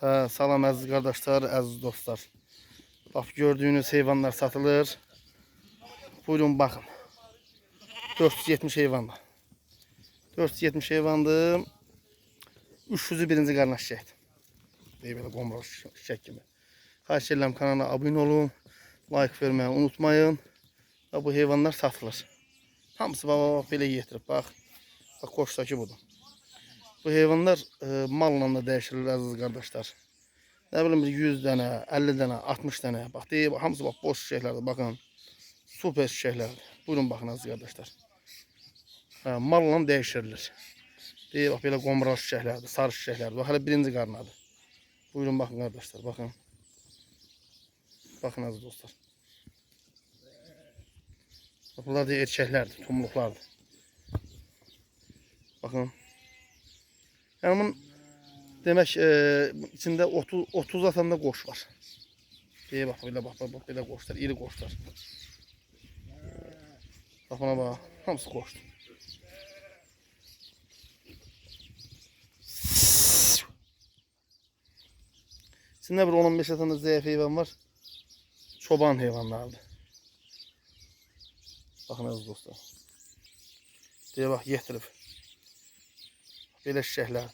Hə, salam əziz qardaşlar, əziz dostlar. Bax gördüyünüz heyvanlar satılır. Buyurun baxın. 470 heyvan var. 470 heyvandır. 300'ü birinci qarnaş şəhid. Deyib belə qomral şək kimi. Xahiş edirəm kanala abunə olun. Like verməyi unutmayın. Və bu heyvanlar satılır. Hamısı bax, bax belə yetirib. Bax. Bax qoşdakı budur. Bu heyvanlar e, malla da dəyişilir əziz qardaşlar. Nə bilim 100 dənə, 50 dənə, 60 dənə. Bax deyib, hamısı bax boş çiçəklərdir. Baxın. Super çiçəklərdir. Buyurun baxın əziz qardaşlar. Hə, malla dəyişirilir. Deyib bax belə qomral çiçəklərdir, sarı çiçəklərdir. Bax hələ birinci qarnadır. Buyurun baxın qardaşlar, baxın. Baxın əziz dostlar. Bunlar da erkəklərdir, tumluqlardır. Baxın. Yəni bunun demək e, içində 30 30 atanda qoş var. Deyə bax belə bax, bax, belə qoşlar, iri qoşlar. Bax buna bax, hamısı qoşdur. İçində bir 10-15 atanda zəif heyvan var. Çoban heyvanlardır. Baxın əziz dostlar. Deyə bax, yetirib. Belə çiçəklər.